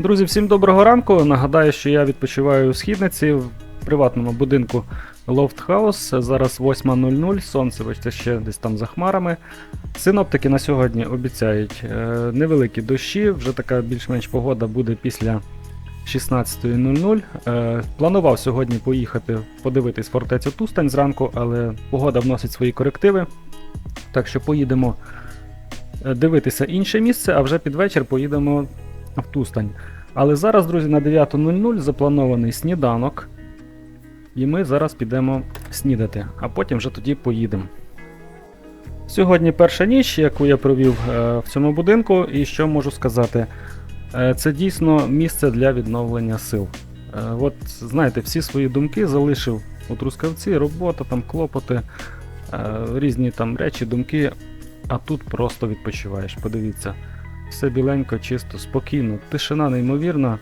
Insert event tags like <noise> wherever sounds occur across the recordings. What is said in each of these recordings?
Друзі, всім доброго ранку. Нагадаю, що я відпочиваю у східниці в приватному будинку Loft House. Зараз 8.00, сонце бачите, ще десь там за хмарами. Синоптики на сьогодні обіцяють е, невеликі дощі, вже така більш-менш погода буде після 16.00. Е, планував сьогодні поїхати подивитись фортецю Тустань зранку, але погода вносить свої корективи. Так що поїдемо е, дивитися інше місце, а вже під вечір поїдемо в. Але зараз, друзі, на 9.00 запланований сніданок. І ми зараз підемо снідати, а потім вже тоді поїдемо. Сьогодні перша ніч, яку я провів е, в цьому будинку, і що можу сказати, Е, це дійсно місце для відновлення сил. Е, От, знаєте, всі свої думки залишив у Трускавці, робота, там, клопоти, різні там речі, думки, а тут просто відпочиваєш. Подивіться, все біленько, чисто, спокійно, тишина неймовірна.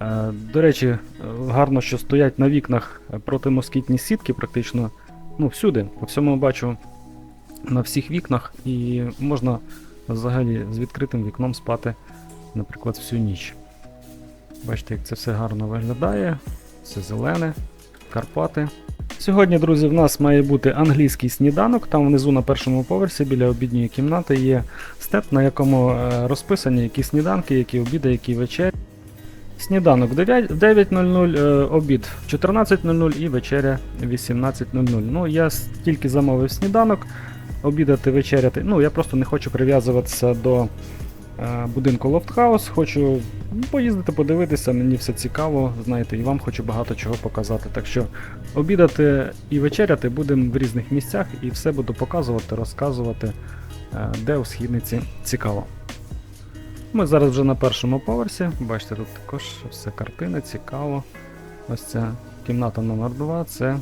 Е, До речі, е, гарно, що стоять на вікнах протимоскітні сітки, практично ну, всюди. По всьому бачу на всіх вікнах, і можна взагалі з відкритим вікном спати, наприклад, всю ніч. Бачите, як це все гарно виглядає, все зелене, Карпати. Сьогодні, друзі, в нас має бути англійський сніданок. Там внизу на першому поверсі біля обідньої кімнати є степ, на якому е, розписані які сніданки, які обіди, які вечері. Сніданок в 9.00, е, обід в 14.00 і вечеря 18.00. Ну, я тільки замовив сніданок, обідати, вечеряти. Ну, я просто не хочу прив'язуватися до будинку Loft House. Хочу ну, поїздити, подивитися, мені все цікаво, знаєте, і вам хочу багато чого показати. Так що обідати і вечеряти будемо в різних місцях і все буду показувати, розказувати, е, де у східниці цікаво. Ми зараз вже на першому поверсі. Бачите, тут також все картини, цікаво. Ось ця кімната номер 2 це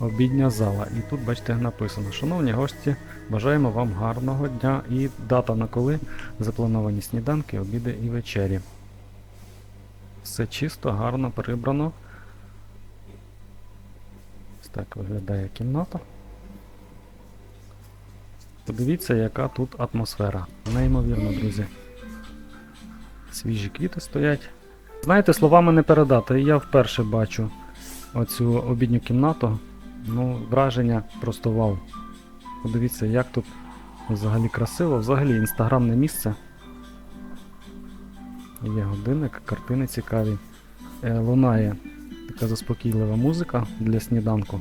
обідня зала. І тут, бачите, написано: Шановні гості, бажаємо вам гарного дня і дата на коли заплановані сніданки, обіди і вечері. Все чисто, гарно прибрано. Ось так виглядає кімната. Подивіться, яка тут атмосфера. Неймовірно, друзі. Свіжі квіти стоять. Знаєте, словами не передати. Я вперше бачу оцю обідню кімнату. Ну, враження просто вау. Подивіться, як тут взагалі красиво, взагалі інстаграмне місце. Є годинник, картини цікаві. Е, лунає така заспокійлива музика для сніданку.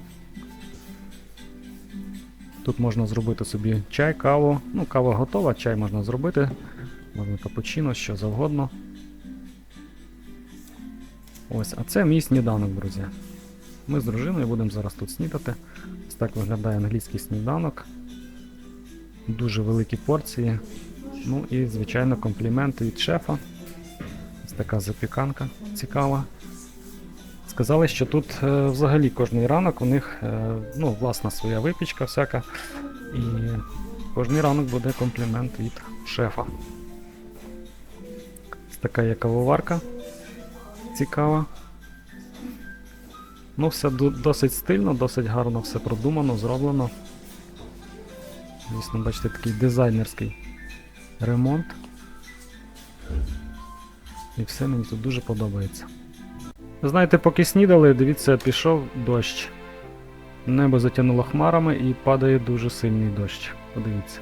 Тут можна зробити собі чай, каву. Ну, кава готова, чай можна зробити. Можна капучино, що завгодно. Ось, а це мій сніданок, друзі. Ми з дружиною будемо зараз тут снідати. Ось так виглядає англійський сніданок. Дуже великі порції. Ну і, звичайно, компліменти від шефа. Ось така запіканка цікава. Сказали, що тут е, взагалі кожний ранок у них е, ну, власна своя випічка всяка. І кожний ранок буде комплімент від шефа. Ось така є кавоварка. Цікава. Ну, все досить стильно, досить гарно все продумано, зроблено. Звісно, бачите, такий дизайнерський ремонт. І все мені тут дуже подобається. Знаєте, поки снідали, дивіться, пішов дощ. Небо затягнуло хмарами і падає дуже сильний дощ. Подивіться.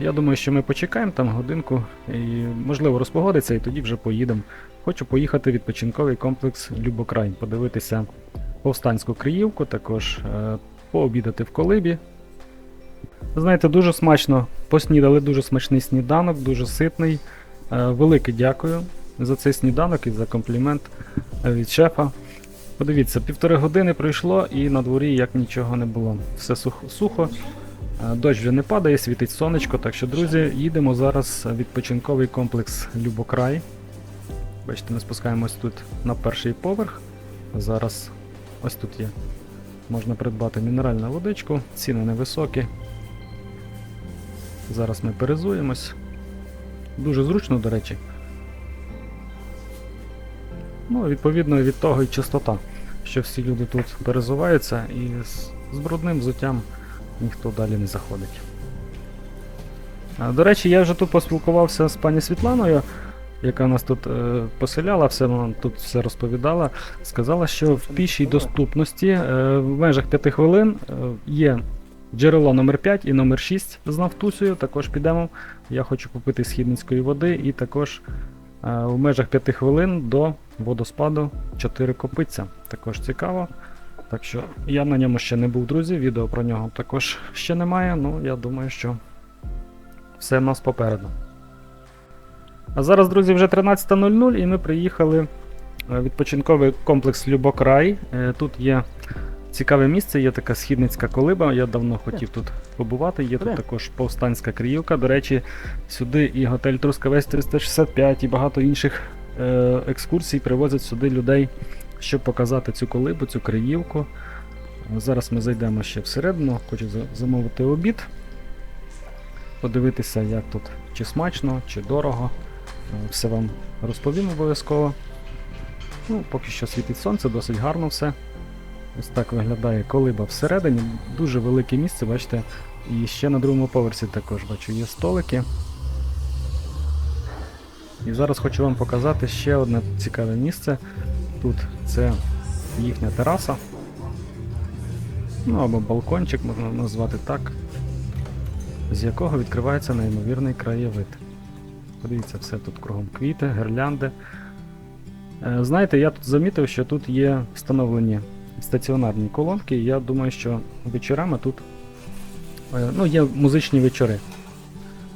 Я думаю, що ми почекаємо там годинку і можливо розпогодиться, і тоді вже поїдемо. Хочу поїхати в відпочинковий комплекс Любокрай, подивитися повстанську Криївку, також е, пообідати в колибі. Знаєте, дуже смачно поснідали, дуже смачний сніданок, дуже ситний. Е, велике дякую за цей сніданок і за комплімент е, від шефа. Подивіться, півтори години пройшло і на дворі як нічого не було. Все сухо. Е, Дощ вже не падає, світить сонечко, так що, друзі, їдемо зараз в відпочинковий комплекс Любокрай. Бачите, ми спускаємось тут на перший поверх. Зараз ось тут є. Можна придбати мінеральну водичку, ціни невисокі. Зараз ми перезуємось. Дуже зручно, до речі. Ну, відповідно від того і чистота, що всі люди тут перезуваються і з брудним взуттям ніхто далі не заходить. До речі, я вже тут поспілкувався з пані Світланою. яка нас тут е, поселяла, все нам тут все розповідала, сказала, що в пішій доступності е, в межах 5 хвилин е, є джерело номер 5 і номер 6 з Нафтусею. Також підемо. Я хочу купити східницької води і також е, в межах 5 хвилин до водоспаду 4 копиця. Також цікаво. Так що я на ньому ще не був, друзі. Відео про нього також ще немає. Ну, я думаю, що все в нас попереду. А зараз, друзі, вже 13.00 і ми приїхали в відпочинковий комплекс Любокрай. Е, Тут є цікаве місце, є така східницька колиба. Я давно хотів тут побувати. Є тут також повстанська кріївка. До речі, сюди і готель Трускавець 365, і багато інших е, екскурсій привозять сюди людей, щоб показати цю колибу, цю криївку. Зараз ми зайдемо ще всередину, хочу замовити обід, подивитися, як тут чи смачно, чи дорого. Е, Все вам розповім обов'язково. Ну, поки що світить сонце, досить гарно все. Ось так виглядає колиба всередині. Дуже велике місце, бачите. І ще на другому поверсі також бачу є столики. І зараз хочу вам показати ще одне цікаве місце. Тут це їхня тераса. Ну або балкончик, можна назвати так, з якого відкривається неймовірний краєвид. Подивіться, все тут кругом квіти, гірлянди. Е, Знаєте, я тут замітив, що тут є встановлені стаціонарні колонки. і Я думаю, що вечорами тут е, ну, є музичні вечори.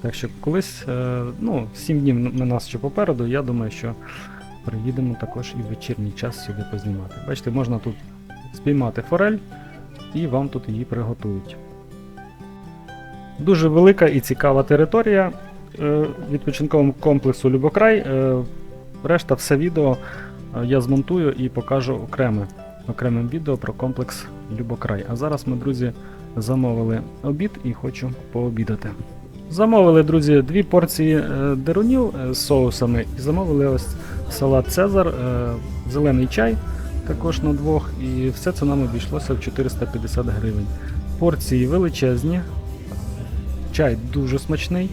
Так що колись, е, ну, 7 днів на нас ще попереду, я думаю, що приїдемо також і в вечірній час сюди познімати. Бачите, можна тут спіймати форель і вам тут її приготують. Дуже велика і цікава територія е, відпочинкового комплексу Любокрай. Е, решта все відео е, я змонтую і покажу окреме, окремим відео про комплекс Любокрай. А зараз ми, друзі, замовили обід і хочу пообідати. Замовили, друзі, дві порції дерунів з соусами і замовили ось салат Цезар, е, зелений чай також на двох, і все це нам обійшлося в 450 гривень. Порції величезні, чай дуже смачний.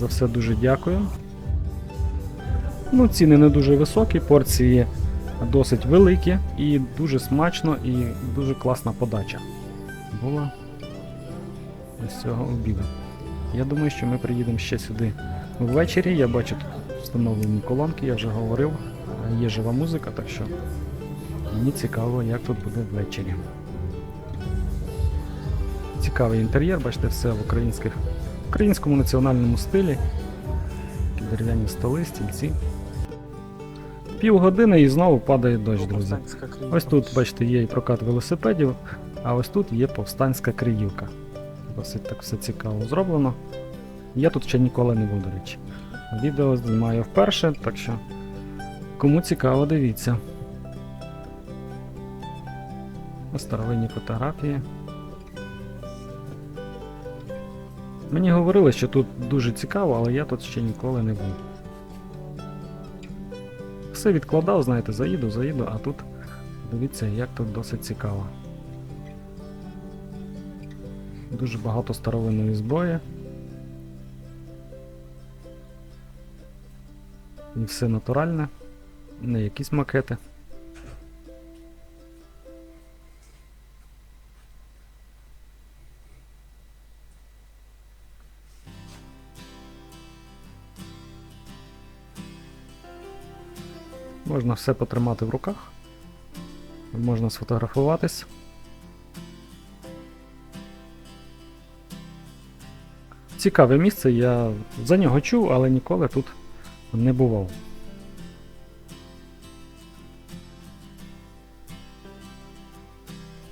За все дуже дякую. Ну, ціни не дуже високі, порції досить великі і дуже смачно і дуже класна подача. Була з цього обіду. Я думаю, що ми приїдемо ще сюди ввечері. Я бачу тут встановлені колонки, я вже говорив. Є жива музика, так що мені цікаво, як тут буде ввечері. Цікавий інтер'єр, бачите, все в українських, українському національному стилі. Дерев'яні столи, стільці. Півгодини і знову падає дощ, друзі. Ось тут, бачите, є і прокат велосипедів, а ось тут є повстанська криївка. Досить так все цікаво зроблено. Я тут ще ніколи не був, до речі. Відео знімаю вперше, так що кому цікаво, дивіться. Старовинні фотографії. Мені говорили, що тут дуже цікаво, але я тут ще ніколи не був. Все відкладав, знаєте, заїду, заїду, а тут дивіться, як тут досить цікаво. Дуже багато старовинної зброї. Все натуральне, не якісь макети. Можна все потримати в руках, можна сфотографуватись. Цікаве місце, я за нього чув, але ніколи тут не бував.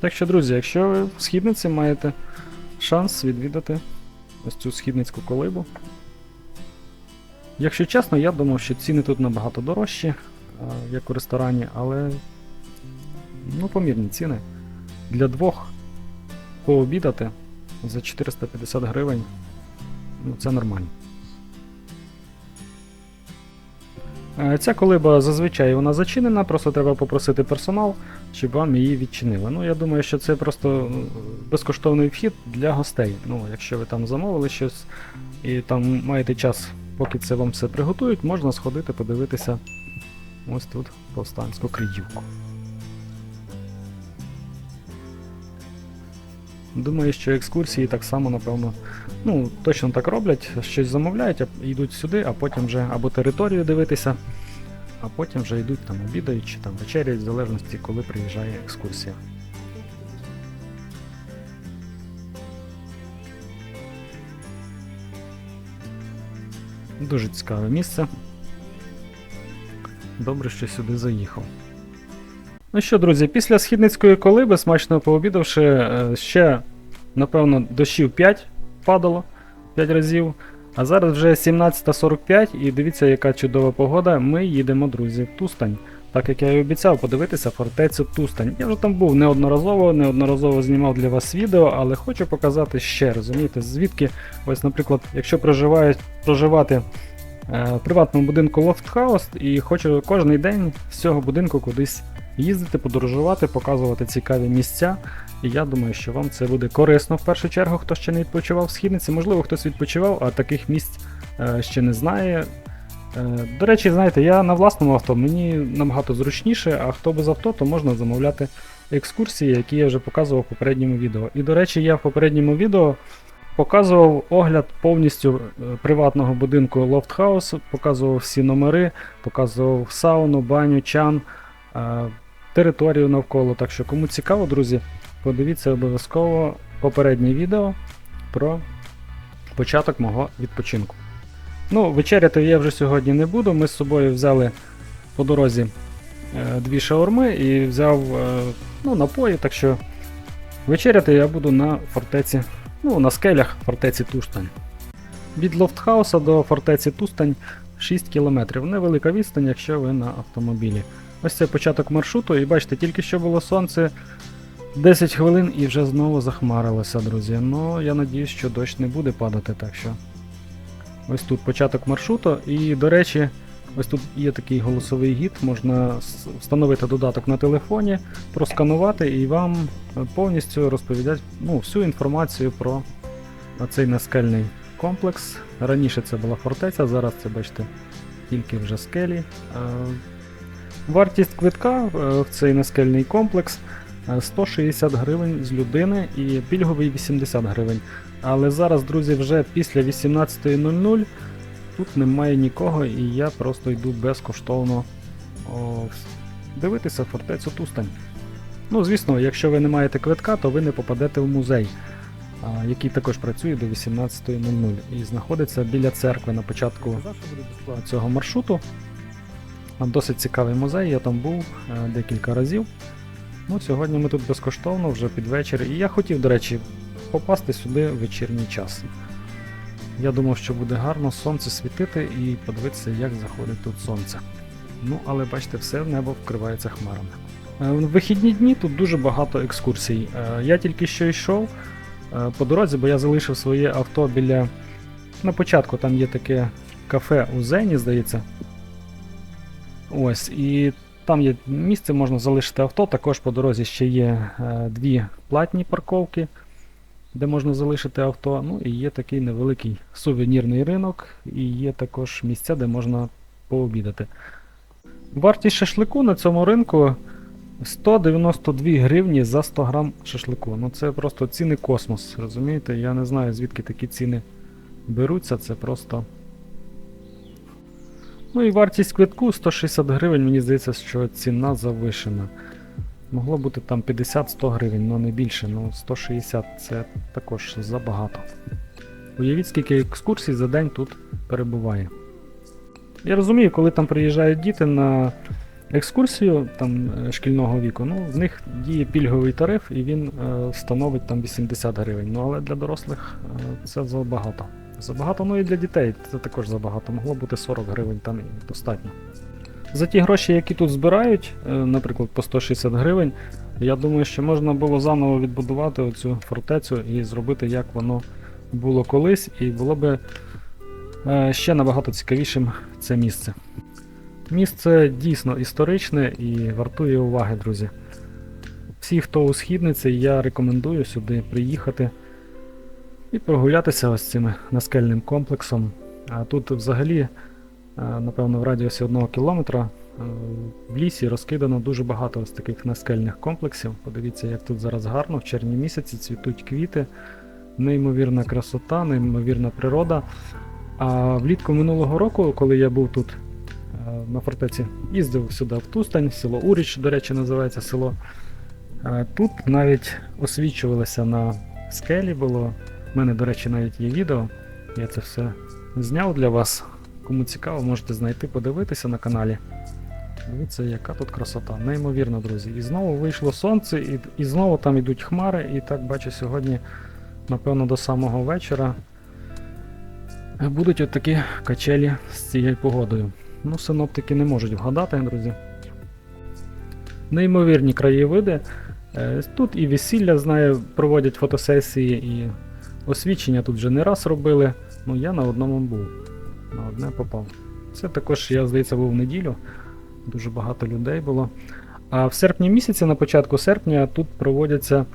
Так що, друзі, якщо ви в східниці маєте шанс відвідати ось цю східницьку колибу. Якщо чесно, я думав, що ціни тут набагато дорожчі, як у ресторані, але ну, помірні ціни. Для двох пообідати за 450 гривень ну, це нормально. Ця колиба зазвичай вона зачинена, просто треба попросити персонал, щоб вам її відчинили. Ну, я думаю, що це просто е, безкоштовний вхід для гостей. Ну, якщо ви там замовили щось і там маєте час поки це вам все приготують, можна сходити подивитися ось тут повстанську криївку. Думаю, що екскурсії так само, напевно, ну, точно так роблять, щось замовляють, йдуть сюди, а потім вже або територію дивитися, а потім вже йдуть там обідають чи там вечеряють, в залежності, коли приїжджає екскурсія. Дуже цікаве місце. Добре, що сюди заїхав. Ну що, друзі, після східницької колиби, смачно пообідавши, е, ще, напевно, дощів 5 падало 5 разів. А зараз вже 17.45 і дивіться, яка чудова погода. Ми їдемо, друзі, в Тустань. Так як я і обіцяв подивитися фортецю Тустань. Я вже там був неодноразово, неодноразово знімав для вас відео, але хочу показати ще, розумієте, звідки, ось, наприклад, якщо проживають, проживати е, в приватному будинку Лофтхаус, і хочу кожен день з цього будинку кудись їздити, подорожувати, показувати цікаві місця. І я думаю, що вам це буде корисно в першу чергу, хто ще не відпочивав в східниці. Можливо, хтось відпочивав, а таких місць е, ще не знає. Е, До речі, знаєте, я на власному авто, мені набагато зручніше, а хто без авто, то можна замовляти екскурсії, які я вже показував в попередньому відео. І до речі, я в попередньому відео показував огляд повністю е, приватного будинку House, показував всі номери, показував сауну, баню, чан, територію навколо. Так що, кому цікаво, друзі, подивіться обов'язково попереднє відео про початок мого відпочинку. Ну, вечеряти я вже сьогодні не буду. Ми з собою взяли по дорозі е, дві шаурми і взяв е, ну, напої, так що вечеряти я буду на фортеці, ну, на скелях фортеці Тустань. Від Лофтхауса до фортеці Тустань 6 км. Невелика відстань, якщо ви на автомобілі. Ось це початок маршруту, і бачите, тільки що було сонце 10 хвилин і вже знову захмарилося, друзі. Ну, я надіюсь, що дощ не буде падати, так що. Ось тут початок маршруту, і, до речі, ось тут є такий голосовий гід, можна встановити додаток на телефоні, просканувати і вам повністю розповідати ну, всю інформацію про цей наскельний комплекс. Раніше це була фортеця, зараз це, бачите, тільки вже скелі. Е, Вартість квитка е, в цей наскельний комплекс е, 160 гривень з людини і пільговий 80 гривень. Але зараз, друзі, вже після 18.00 тут немає нікого, і я просто йду безкоштовно о, дивитися фортецю Тустань. Ну, звісно, якщо ви не маєте квитка, то ви не попадете в музей, який також працює до 18.00 і знаходиться біля церкви на початку цього маршруту. Досить цікавий музей, я там був е, декілька разів. Ну, сьогодні ми тут безкоштовно, вже під вечір. І я хотів, до речі, попасти сюди в вечірній час. Я думав, що буде гарно сонце світити і подивитися, як заходить тут сонце. Ну, але бачите, все небо вкривається хмарами. Е, В вихідні дні тут дуже багато екскурсій. Е, Я тільки що йшов по дорозі, бо я залишив своє авто біля. На початку там є таке кафе у Зені, здається. Ось, і там є місце, можна залишити авто. Також по дорозі ще є е, дві платні парковки, де можна залишити авто. Ну і є такий невеликий сувенірний ринок, і є також місця, де можна пообідати. Вартість шашлику на цьому ринку 192 гривні за 100 грам шашлику. Ну це просто ціни космос, розумієте? Я не знаю звідки такі ціни беруться, це просто. Ну і вартість квитку 160 гривень, мені здається, що ціна завишена. Могло бути там 50-100 гривень, але не більше, ну 160 це також забагато. Уявіть, скільки екскурсій за день тут перебуває. Я розумію, коли там приїжджають діти на екскурсію там, е, шкільного віку, ну, в них діє пільговий тариф і він е, становить там 80 гривень. Ну але для дорослих е, це забагато. Забагато, ну і для дітей це також забагато. Могло бути 40 гривень там і достатньо. За ті гроші, які тут збирають, е, наприклад, по 160 гривень, я думаю, що можна було заново відбудувати оцю фортецю і зробити, як воно було колись, і було би е, ще набагато цікавішим це місце. Місце дійсно історичне і вартує уваги, друзі. Всі, хто у східниці, я рекомендую сюди приїхати і прогулятися ось цим наскельним комплексом. А тут взагалі, е, напевно, в радіусі одного кілометра е, в лісі розкидано дуже багато ось таких наскельних комплексів. Подивіться, як тут зараз гарно, в червні місяці цвітуть квіти, неймовірна красота, неймовірна природа. А влітку минулого року, коли я був тут е, на фортеці, їздив сюди в Тустань, село Уріч, до речі, називається село. Тут навіть освічувалося на скелі було. У мене, до речі, навіть є відео. Я це все зняв для вас. Кому цікаво, можете знайти, подивитися на каналі. Дивіться, яка тут красота. Неймовірно, друзі. І знову вийшло сонце, і, і знову там йдуть хмари, і так бачу сьогодні, напевно, до самого вечора будуть от такі качелі з цією погодою. Ну, синоптики не можуть вгадати, друзі. Неймовірні краєвиди. Е, Тут і весілля, знаю, проводять фотосесії, і освічення тут вже не раз робили. Ну я на одному був. На одне попав. Це також, я здається, був в неділю. Дуже багато людей було. А в серпні місяці, на початку серпня, тут проводиться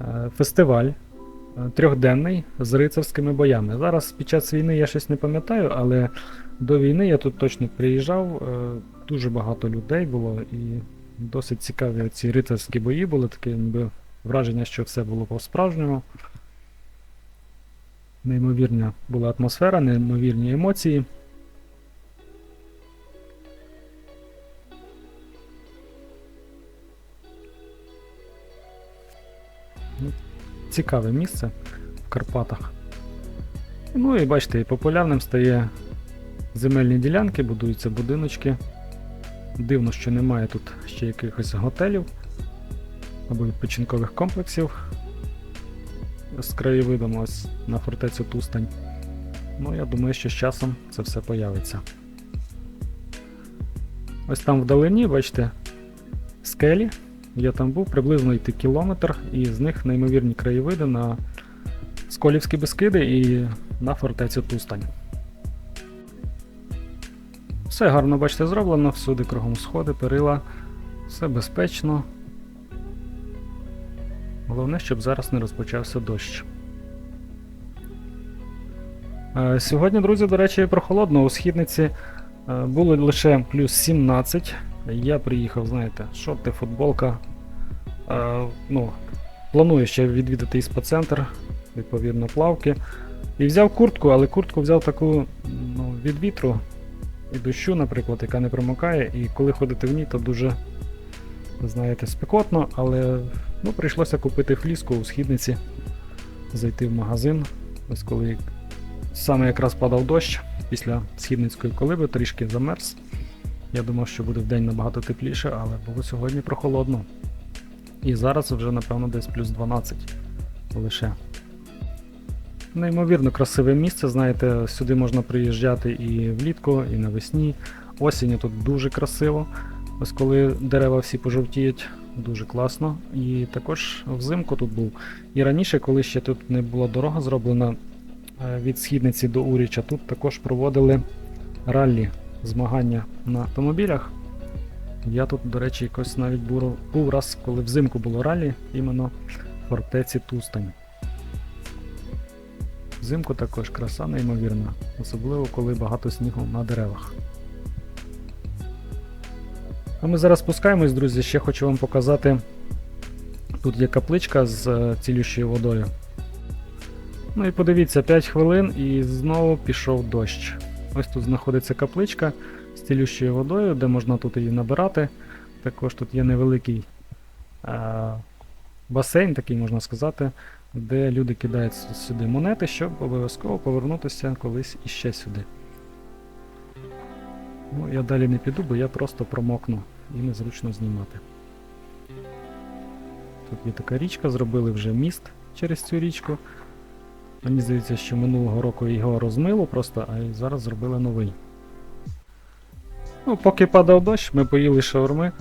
е, фестиваль е, трьохденний з рицарськими боями. Зараз під час війни я щось не пам'ятаю, але до війни я тут точно приїжджав. е, Дуже багато людей було і досить цікаві ці рицарські бої були, таке ніби враження, що все було по-справжньому. Неймовірна була атмосфера, неймовірні емоції. Ну, Цікаве місце в Карпатах. Ну і бачите, популярним стає земельні ділянки, будуються будиночки. Дивно, що немає тут ще якихось готелів або відпочинкових комплексів з краєвидом ось на фортецю Тустань. Ну, я думаю, що з часом це все появиться. Ось там вдалині, бачите, скелі. Я там був приблизно йти кілометр, і з них неймовірні краєвиди на Сколівські Бескиди і на фортецю Тустань. Все гарно, бачите, зроблено, всюди кругом сходи, перила, все безпечно. Головне, щоб зараз не розпочався дощ. Е, Сьогодні, друзі, до речі, прохолодно. У східниці е, було лише плюс 17. Я приїхав, знаєте, шорти, футболка. Е, Ну, планую ще відвідати іспоцентр, відповідно, плавки. І взяв куртку, але куртку взяв таку ну, від вітру і дощу, наприклад, яка не промокає, і коли ходити в ній, то дуже, знаєте, спекотно, але ну, прийшлося купити фліску у східниці, зайти в магазин. Ось коли саме якраз падав дощ після східницької колиби, трішки замерз. Я думав, що буде вдень набагато тепліше, але було сьогодні прохолодно. І зараз вже, напевно, десь плюс 12 лише. Неймовірно красиве місце, знаєте, сюди можна приїжджати і влітку, і навесні. Осінню тут дуже красиво. Ось коли дерева всі пожовтіють, дуже класно. І також взимку тут був. І раніше, коли ще тут не була дорога зроблена е, від східниці до Уріча, тут також проводили раллі змагання на автомобілях. Я тут, до речі, якось навіть був, був раз, коли взимку було раллі, іменно в фортеці Тустань. Взимку також краса неймовірна, особливо коли багато снігу на деревах. А ми зараз спускаємось, друзі, ще хочу вам показати. Тут є капличка з е, цілющою водою. Ну і подивіться, 5 хвилин і знову пішов дощ. Ось тут знаходиться капличка з цілющою водою, де можна тут її набирати. Також тут є невеликий е- басейн, такий можна сказати, де люди кидають сюди монети, щоб обов'язково повернутися колись іще сюди. Ну, я далі не піду, бо я просто промокну і незручно знімати. Тут є така річка, зробили вже міст через цю річку. Мені здається, що минулого року його розмило просто, а зараз зробили новий. Ну, поки падав дощ, ми поїли шаурми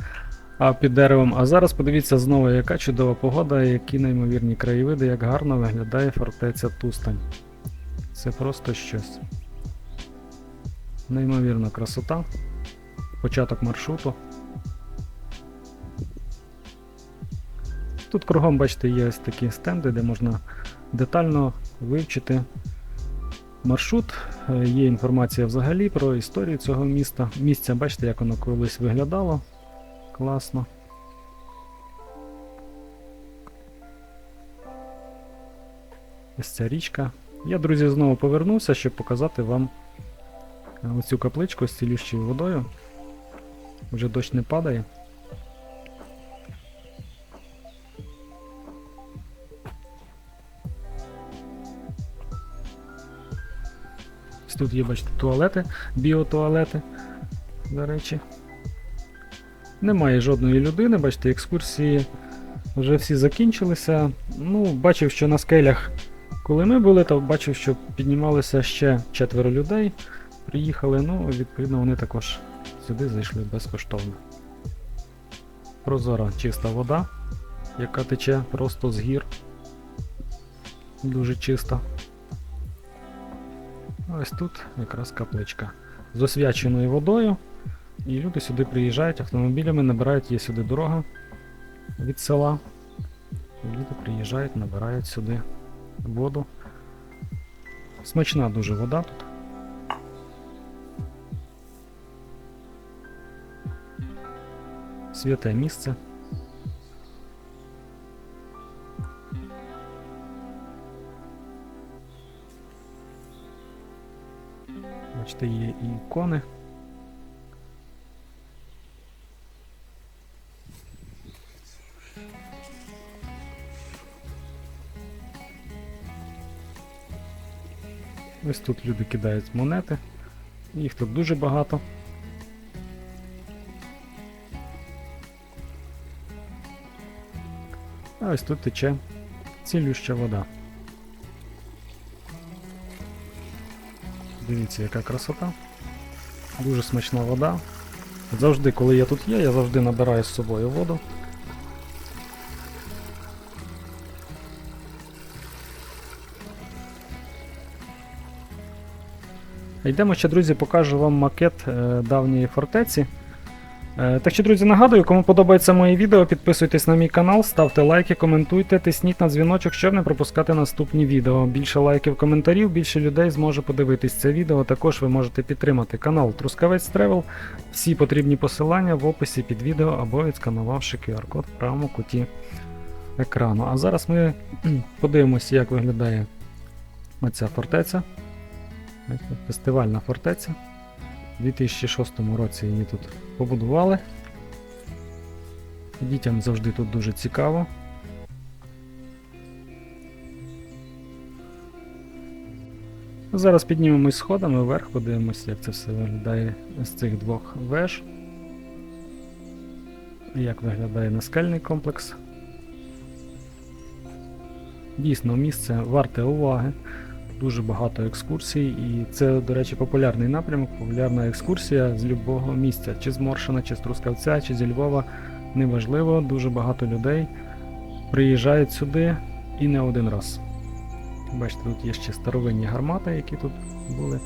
під деревом. А зараз подивіться знову, яка чудова погода, які неймовірні краєвиди, як гарно виглядає фортеця Тустань. Це просто щось. Неймовірна красота. Початок маршруту. Тут кругом, бачите, є ось такі стенди, де можна детально вивчити маршрут, е, є інформація взагалі про історію цього міста. Місця, бачите, як воно колись виглядало. Класно. Ось ця річка. Я, друзі, знову повернувся, щоб показати вам оцю капличку з цілющою водою. Вже дощ не падає. Тут є, бачите, туалети, біотуалети, до речі. Немає жодної людини, бачите, екскурсії вже всі закінчилися. Ну, бачив, що на скелях, коли ми були, то бачив, що піднімалися ще четверо людей. Приїхали, ну, відповідно, вони також сюди зайшли безкоштовно. Прозора чиста вода, яка тече просто з гір. Дуже чиста. Ось тут якраз капличка з освяченою водою. І люди сюди приїжджають автомобілями, набирають, є сюди дорога від села. Люди приїжджають, набирають сюди воду. Смачна дуже вода тут. Святе місце. Бачите, є і ікони. Ось тут люди кидають монети. Їх тут дуже багато. А ось тут тече цілюща вода. Дивіться, яка красота. Дуже смачна вода. Завжди, коли я тут є, я завжди набираю з собою воду. Йдемо ще, друзі, покажу вам макет е, давньої фортеці. Е, Так що, друзі, нагадую, кому подобається моє відео, підписуйтесь на мій канал, ставте лайки, коментуйте, тисніть на дзвіночок, щоб не пропускати наступні відео. Більше лайків, коментарів, більше людей зможе подивитись це відео. Також ви можете підтримати канал Трускавець Тревел. Всі потрібні посилання в описі під відео або відсканувавши QR-код в правому куті екрану. А зараз ми <clears throat> подивимося, як виглядає оця фортеця. Фестивальна фортеця. У 2006 році її тут побудували. Дітям завжди тут дуже цікаво. Зараз піднімемось сходами вверх, подивимося, як це все виглядає з цих двох веж. Як виглядає наскельний комплекс. Дійсно, місце варте уваги дуже багато екскурсій, і це, до речі, популярний напрямок, популярна екскурсія з любого місця, чи з Моршина, чи з Трускавця, чи зі Львова. Неважливо, дуже багато людей приїжджають сюди і не один раз. Бачите, тут є ще старовинні гармати, які тут були,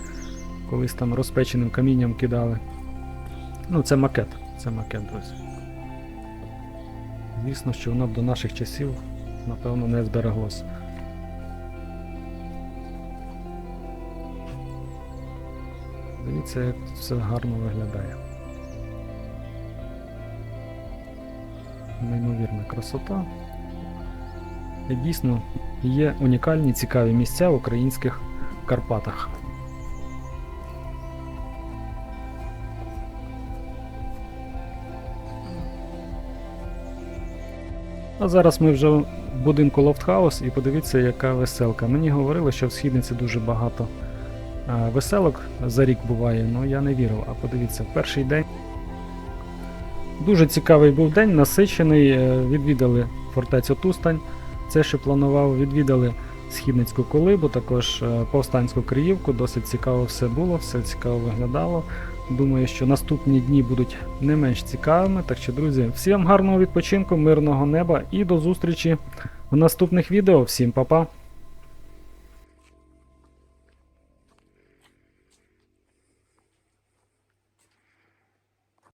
колись там розпеченим камінням кидали. Ну, це макет, це макет, друзі. Звісно, що воно б до наших часів, напевно, не збереглося. Дивіться, як все гарно виглядає. Неймовірна красота. І дійсно є унікальні цікаві місця в українських Карпатах. А зараз ми вже в будинку Лофтхаус і подивіться, яка веселка. Мені говорили, що в східниці дуже багато веселок за рік буває, але я не вірив. А подивіться, перший день. Дуже цікавий був день, насичений. е, Відвідали фортецю Тустань. Це, що планував, відвідали Східницьку колибу, також е, повстанську Криївку. Досить цікаво все було, все цікаво виглядало. Думаю, що наступні дні будуть не менш цікавими. Так що, друзі, всім гарного відпочинку, мирного неба і до зустрічі в наступних відео. Всім па-па!